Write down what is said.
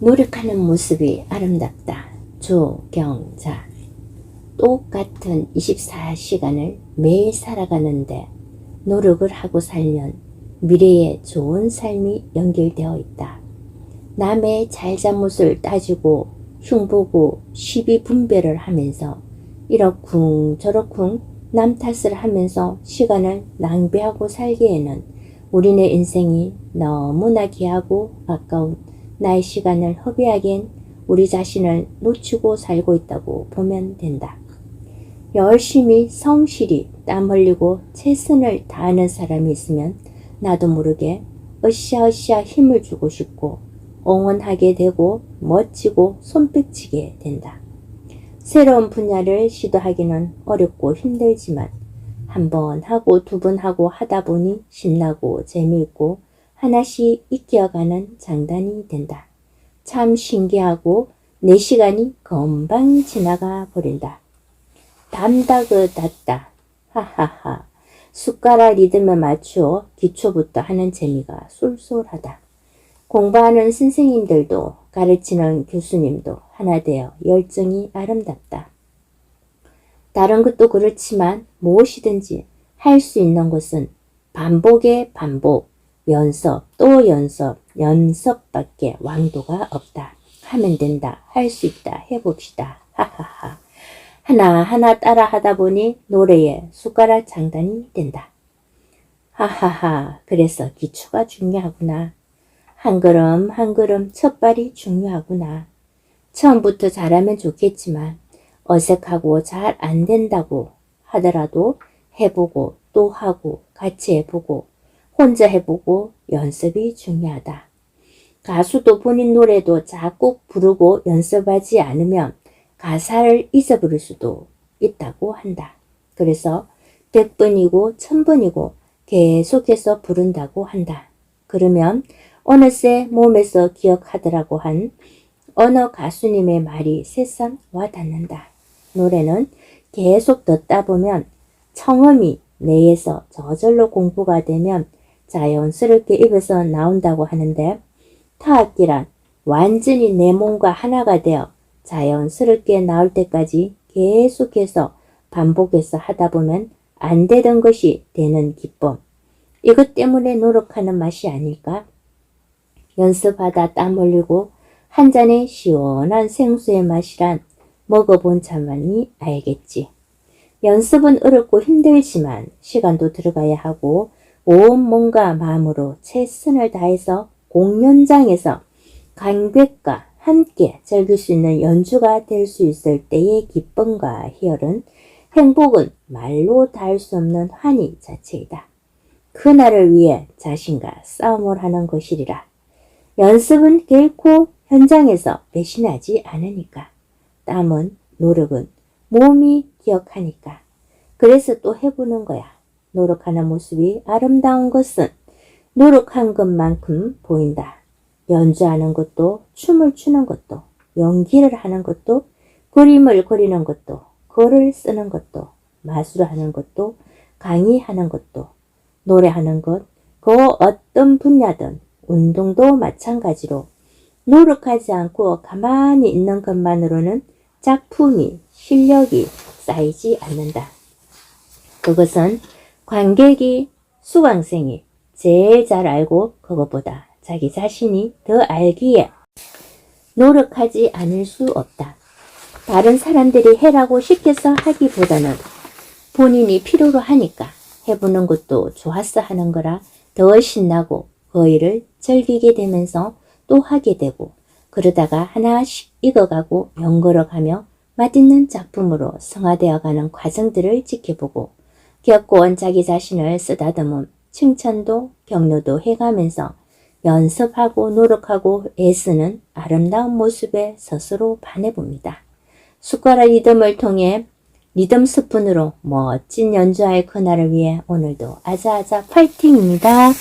노력하는 모습이 아름답다. 조경자. 똑같은 24시간을 매일 살아가는데 노력을 하고 살면 미래에 좋은 삶이 연결되어 있다. 남의 잘잘못을 따지고 흉보고 시비 분별을 하면서 이러쿵 저러쿵 남 탓을 하면서 시간을 낭비하고 살기에는 우리네 인생이 너무나 귀하고 아까운 나의 시간을 허비하기엔 우리 자신을 놓치고 살고 있다고 보면 된다. 열심히 성실히 땀 흘리고 최선을 다하는 사람이 있으면 나도 모르게 으쌰으쌰 힘을 주고 싶고 응원하게 되고 멋지고 손뼉치게 된다. 새로운 분야를 시도하기는 어렵고 힘들지만 한 번 하고 두 번 하고 하다 보니 신나고 재미있고 하나씩 익혀가는 장단이 된다. 참 신기하고 내 시간이 금방 지나가 버린다. 담다그 닿다. 하하하. 숟가락 리듬에 맞추어 기초부터 하는 재미가 쏠쏠하다. 공부하는 선생님들도 가르치는 교수님도 하나 되어 열정이 아름답다. 다른 것도 그렇지만 무엇이든지 할 수 있는 것은 반복의 반복, 연습 또 연습, 연습밖에 왕도가 없다. 하면 된다. 할 수 있다. 해봅시다. 하하하. 하나하나 따라 하다 보니 노래에 숟가락 장단이 된다. 하하하. 그래서 기초가 중요하구나. 한 걸음 한 걸음 첫 발이 중요하구나. 처음부터 잘하면 좋겠지만 어색하고 잘 안 된다고 하더라도 해보고 또 하고 같이 해보고 혼자 해보고 연습이 중요하다. 가수도 본인 노래도 자꾸 부르고 연습하지 않으면 가사를 잊어버릴 수도 있다고 한다. 그래서 100번이고 1000번이고 계속해서 부른다고 한다. 그러면 어느새 몸에서 기억하더라고 한 어느 가수님의 말이 새삼 와닿는다. 노래는 계속 듣다 보면 청음이 뇌에서 저절로 공부가 되면 자연스럽게 입에서 나온다고 하는데 타악기란 완전히 내 몸과 하나가 되어 자연스럽게 나올 때까지 계속해서 반복해서 하다 보면 안 되던 것이 되는 기쁨. 이것 때문에 노력하는 맛이 아닐까? 연습하다 땀 흘리고 한 잔의 시원한 생수의 맛이란 먹어본 자만이 알겠지. 연습은 어렵고 힘들지만 시간도 들어가야 하고 온 몸과 마음으로 최선을 다해서 공연장에서 관객과 함께 즐길 수 있는 연주가 될 수 있을 때의 기쁨과 희열은 행복은 말로 닿을 수 없는 환희 자체이다. 그날을 위해 자신과 싸움을 하는 것이리라. 연습은 결코 현장에서 배신하지 않으니까. 땀은, 노력은 몸이 기억하니까. 그래서 또 해보는 거야. 노력하는 모습이 아름다운 것은 노력한 것만큼 보인다. 연주하는 것도, 춤을 추는 것도, 연기를 하는 것도, 그림을 그리는 것도, 글을 쓰는 것도, 마술하는 것도, 강의하는 것도, 노래하는 것, 그 어떤 분야든 운동도 마찬가지로 노력하지 않고 가만히 있는 것만으로는 작품이, 실력이 쌓이지 않는다. 그것은 관객이, 수강생이 제일 잘 알고 그것보다 자기 자신이 더 알기에 노력하지 않을 수 없다. 다른 사람들이 해라고 시켜서 하기보다는 본인이 필요로 하니까 해보는 것도 좋았어 하는 거라 더 신나고 그 일을 즐기게 되면서 또 하게 되고 그러다가 하나씩 익어가고 연걸어가며 맛있는 작품으로 성화되어가는 과정들을 지켜보고 온 자기 자신을 쓰다듬은 칭찬도 격려도 해가면서 연습하고 노력하고 애쓰는 아름다운 모습에 스스로 반해봅니다. 숟가락 리듬을 통해 리듬 스푼으로 멋진 연주할 그날을 위해 오늘도 아자아자 파이팅입니다.